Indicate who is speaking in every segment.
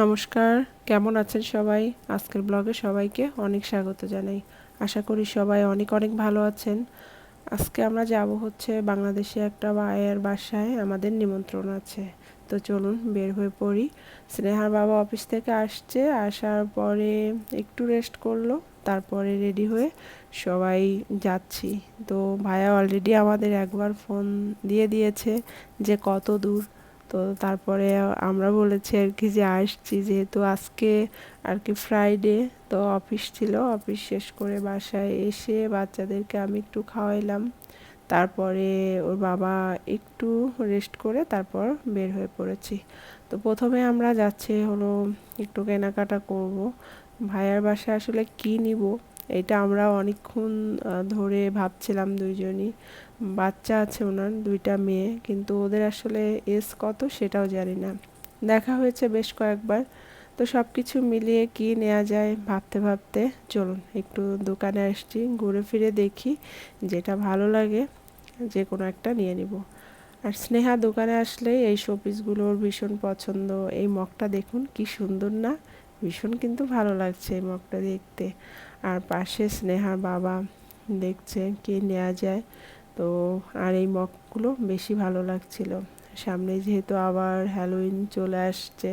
Speaker 1: নমস্কার, কেমন আছেন সবাই? আজকের ব্লগে সবাইকে অনেক স্বাগত জানাই। আশা করি সবাই অনেক অনেক ভালো আছেন। আজকে আমরা যাব হচ্ছে বাংলাদেশে একটা ভাইয়ের বাসায়, আমাদের নিমন্ত্রণ আছে। তো চলুন বের হয়ে পড়ি। স্নেহার বাবা অফিস থেকে আসছে, আসার পরে একটু রেস্ট করল, তারপরে রেডি হয়ে সবাই যাচ্ছি। তো ভাইয়া অলরেডি আমাদের একবার ফোন দিয়ে দিয়েছে যে কত দূর তো তারপরে আমরা বলেছি আর কি যে আসছি, যেহেতু আজকে আর কি ফ্রাইডে তো অফিস ছিল। অফিস শেষ করে বাসায় এসে বাচ্চাদেরকে আমি একটু খাওয়াইলাম। তারপরে ওর বাবা একটু রেস্ট করে তারপর বের হয়ে পড়েছি। তো প্রথমে আমরা যাচ্ছি হলো একটু কেনাকাটা করব। ভাইয়ার বাসায় আসলে কী নিব? এটা আমরা অনেকক্ষণ ধরে ভাবছিলাম দুইজনই। বাচ্চা আছে ওনার, দুইটা মেয়ে, কিন্তু ওদের আসলে এস কত সেটাও জানি না। দেখা হয়েছে বেশ কয়েকবার। তো সব কিছু মিলিয়ে কি নেওয়া যায় ভাবতে ভাবতে, চলুন একটু দোকানে আসছি, ঘুরে ফিরে দেখি যেটা ভালো লাগে যে কোনো একটা নিয়ে নিব। আর স্নেহা দোকানে আসলেই এই শোপিসগুলোর ভীষণ পছন্দ। এই মগটা দেখুন কি সুন্দর না ভীষণ কিন্তু ভালো লাগছে এই মগটা দেখতে। আর পাশে স্নেহার বাবা দেখছে কি নেওয়া যায়। তো আর এই মগগুলো বেশি ভালো লাগছিল। সামনে যেহেতু আবার হ্যালোইন চলে আসছে,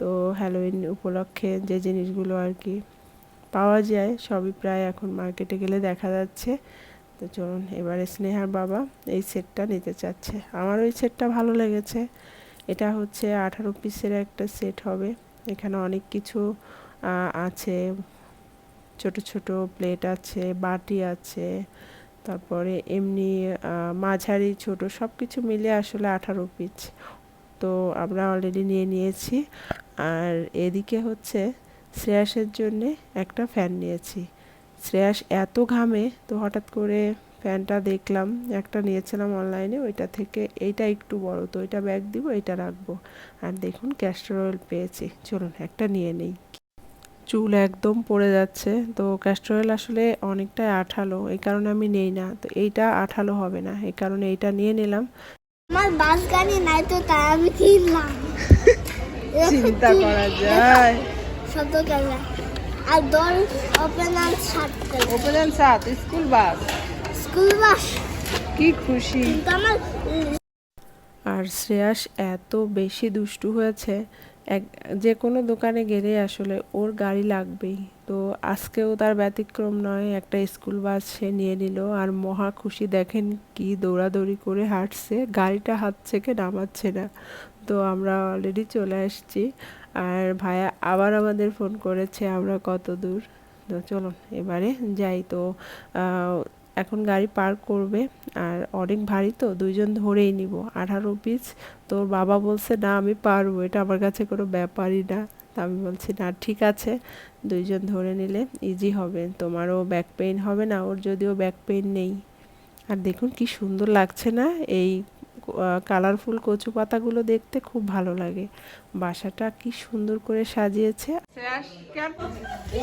Speaker 1: তো হ্যালোইন উপলক্ষে যে জিনিসগুলো আর কি পাওয়া যায় সবই প্রায় এখন মার্কেটে গেলে দেখা যাচ্ছে। তো চলুন এবারে স্নেহার বাবা এই সেটটা নিতে চাচ্ছে। আমার ওই সেটটা ভালো লেগেছে। এটা হচ্ছে আঠারো পিসের একটা সেট হবে। এখানে অনেক কিছু আছে। ছোট ছোট প্লেট আছে, বাটি আছে, তারপরে এমনি মাঝারি, ছোট সব কিছু মিলে আসলে আঠারো পিস তো আমরা অলরেডি নিয়ে নিয়েছি। আর এদিকে হচ্ছে শ্রেয়াসের জন্যে একটা ফ্যান নিয়েছি। শ্রেয়াস এত ঘামে, তো হঠাৎ করে ফ্যানটা দেখলাম একটা নিয়েছিলাম অনলাইনে ওইটা থেকে এইটা একটু বড় তো ওইটা ব্যাগ দিব এটা রাখব। আর দেখুন ক্যাস্টার অয়েল পেয়েছি। চলুন একটা নিয়ে নেই। চুল একদম পড়ে যাচ্ছে তো ক্যাস্টর অয়েল আসলে অনেকটাই আঠালো এই কারণে আমি নেই না। তো এইটা আঠালো হবে না এই কারণে এইটা নিয়ে নিলাম।
Speaker 2: আমার বাস গাড়ি নাই তো তাই আমি কিনলাম।
Speaker 1: চিন্তা করা যায়।
Speaker 2: কেমন আর দল ওপেন আর সাতটা
Speaker 1: ওপেন সাত স্কুল বাস।
Speaker 2: স্কুল বাস
Speaker 1: কি খুশি।
Speaker 2: আমার
Speaker 1: আর শ্রেয়াস এত বেশি দুষ্টু হয়েছে এক যে কোনো দোকানে গেলে আসলে ওর গাড়ি লাগবেই। তো আজকেও তার ব্যতিক্রম নয় একটা স্কুল বাস সে নিয়ে নিল। আর মহা খুশি দেখেন কি দৌড়াদৌড়ি করে হাঁটছে গাড়িটা হাত থেকে নামাচ্ছে না। তো আমরা অলরেডি চলে আসছি। আর ভাইয়া আবার আমাদের ফোন করেছে আমরা কত দূর। তো চলুন এবারে যাই। তো এখন গাড়ি পার্ক করবে। আর অনেক ভারী তো, দুইজন ধরেই নিব। আঠারো পিস তোর বাবা বলছে, না, আমি পারব। এটা আমার কাছে কোনো ব্যাপারই না। আমি বলছি, না, ঠিক আছে। দুইজন ধরে নিলে ইজি হবে। তোমারও ব্যাক পেইন হবে না, ওর যদিও ব্যাক পেইন নেই। আর দেখুন কি সুন্দর লাগছে না? এই কালারফুল কচু পাতাগুলো দেখতে খুব ভালো লাগে। বাসাটা কি সুন্দর করে সাজিয়েছে।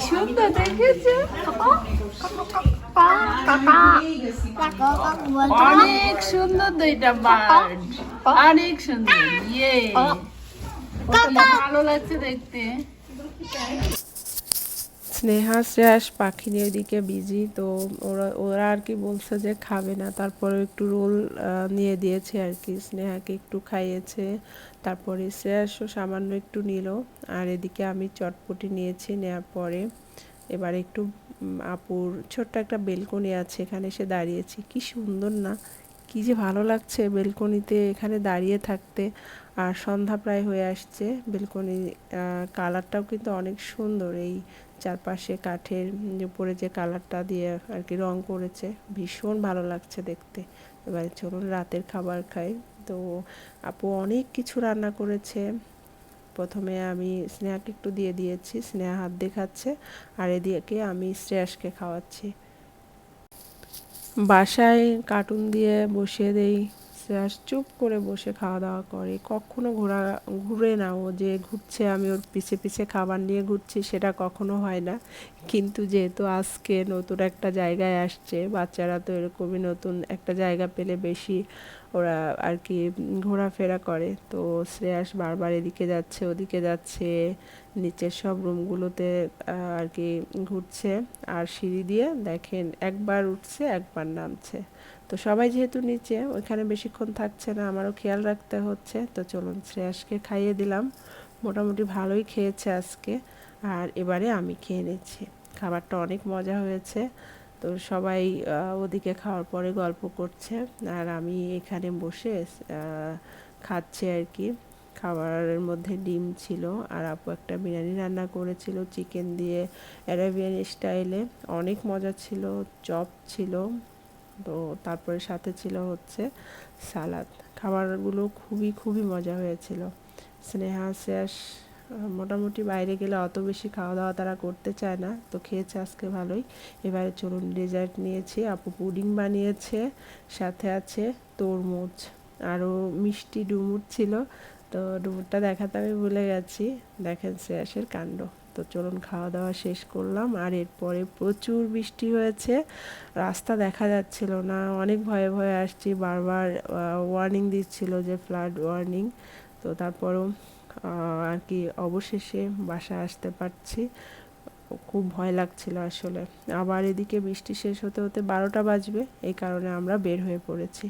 Speaker 3: সুন্দর দেখেছ? অনেক সুন্দর দুইটা বার্ড অনেক সুন্দর ইয়ে ভালো লাগছে দেখতে।
Speaker 1: স্নেহা, শ্রেয়াস পাখি নিয়ে ওদিকে বিজি তো ওরা ওরা আর কি বলছে যে খাবে না। তারপরে একটু রোল নিয়ে দিয়েছে আর কি। স্নেহাকে একটু খাইয়েছে। তারপরে শ্রেয়াসও সামান্য একটু নিল। আর এদিকে আমি চটপটি নিয়েছি নেওয়ার পরে। এবার একটু আপুর ছোট্ট একটা বেলকনি আছে, এখানে এসে দাঁড়িয়েছি। কি সুন্দর না? কি যে ভালো লাগছে বেলকনিতে এখানে দাঁড়িয়ে থাকতে। আর সন্ধ্যা প্রায় হয়ে আসছে, বেলকনি কালারটাও কিন্তু অনেক সুন্দর। এই চারপাশে কাঠের উপরে যে কালারটা দিয়ে আর কি রং করেছে, ভীষণ ভালো লাগছে দেখতে। এবারে চলুন রাতের খাবার খাই। তো আপু অনেক কিছু রান্না করেছে। প্রথমে আমি স্নেহাকে একটু দিয়ে দিয়েছি, স্নেহা হাত দেখাচ্ছে আর এদিকে আমি শ্রেয়াসকে খাওয়াচ্ছি। বাসায় কার্টুন দিয়ে বসিয়ে দেই। শ্রেয়াস চুপ করে বসে খাওয়া দাওয়া করে। কখনো ঘোরা, ঘুরে না ও যে ঘুরছে, আমি ওর পিছে পিছে খাবার নিয়ে ঘুরছি, সেটা কখনো হয় না। কিন্তু যেহেতু আজকে নতুন একটা জায়গায় আসছে, বাচ্চারা তো এরকমই নতুন একটা জায়গা পেলে বেশি ওরা আর কি ঘোরাফেরা করে। তো শ্রেয়াস বারবার এদিকে যাচ্ছে, ওদিকে যাচ্ছে, নিচের সব রুমগুলোতে আর কি ঘুরছে। আর সিঁড়ি দিয়ে দেখেন একবার উঠছে, একবার নামছে। তো সবাই যেহেতু নিচে, ওইখানে বেশিক্ষণ থাকছে না, আমারও খেয়াল রাখতে হচ্ছে। তো চলুন শ্রেয়াসকে খাইয়ে দিলাম। মোটামুটি ভালোই খেয়েছে আজকে। আর এবারে আমি খেয়ে নিচ্ছি। খাবারটা অনেক মজা হয়েছে। তো সবাই ওদিকে খাওয়ার পরে গল্প করছে। আর আমি এখানে বসে খাচ্ছি আর কি। খাবারের মধ্যে ডিম ছিল। আর আপু একটা বিরিয়ানি রান্না করেছিল চিকেন দিয়ে অ্যারাবিয়ান স্টাইলে। অনেক মজা ছিল, চপ ছিল। তো তারপরে সাথে ছিল হচ্ছে সালাদ। খাবারগুলো খুবই খুবই মজা হয়েছিল। স্নেহা শেষ মোটামুটি বাইরে গেলে অত বেশি খাওয়া দাওয়া তারা করতে চায় না, তো খেয়েছে আজকে ভালোই। এবারে চলুন ডেজার্ট নিয়েছি। আপু পুডিং বানিয়েছে, সাথে আছে তরমুজ। আরও মিষ্টি ডুমুর ছিল, তো ডুমুরটা দেখাতে আমি ভুলে গেছি। দেখেন শ্রেয়াসের কাণ্ড। তো চলুন খাওয়া দাওয়া শেষ করলাম। আর এরপরে প্রচুর বৃষ্টি হয়েছে। রাস্তা দেখা যাচ্ছিল না। অনেক ভয়ে ভয়ে আসছি। বারবার ওয়ার্নিং দিচ্ছিল যে ফ্লাড ওয়ার্নিং তো তারপরও আর কি অবশেষে বাসা আসতে পারছি। খুব ভয় লাগছিল আসলে। আবার এদিকে বৃষ্টি শেষ হতে হতে বারোটা বাজবে, এই কারণে আমরা বের হয়ে পড়েছি।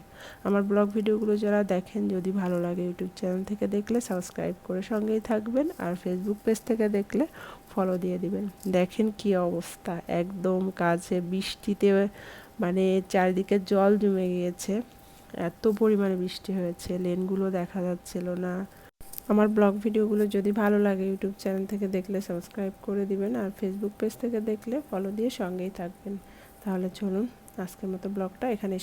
Speaker 1: আমার ব্লগ ভিডিওগুলো যারা দেখেন, যদি ভালো লাগে ইউটিউব চ্যানেল থেকে দেখলে সাবস্ক্রাইব করে সঙ্গেই থাকবেন আর ফেসবুক পেজ থেকে দেখলে ফলো দিয়ে দিবেন। দেখেন কি অবস্থা, একদম কাছে বৃষ্টিতে মানে চারিদিকে জল জমে গিয়েছে। এত পরিমাণে বৃষ্টি হয়েছে, লেনগুলো দেখা যাচ্ছিল না। আমার ব্লগ ভিডিওগুলো যদি ভালো লাগে ইউটিউব চ্যানেল থেকে দেখলে সাবস্ক্রাইব করে দিবেন আর ফেসবুক পেজ থেকে দেখলে ফলো দিয়ে সঙ্গেই থাকবেন। তাহলে চলুন, আজকের মতো ব্লগটা এখানে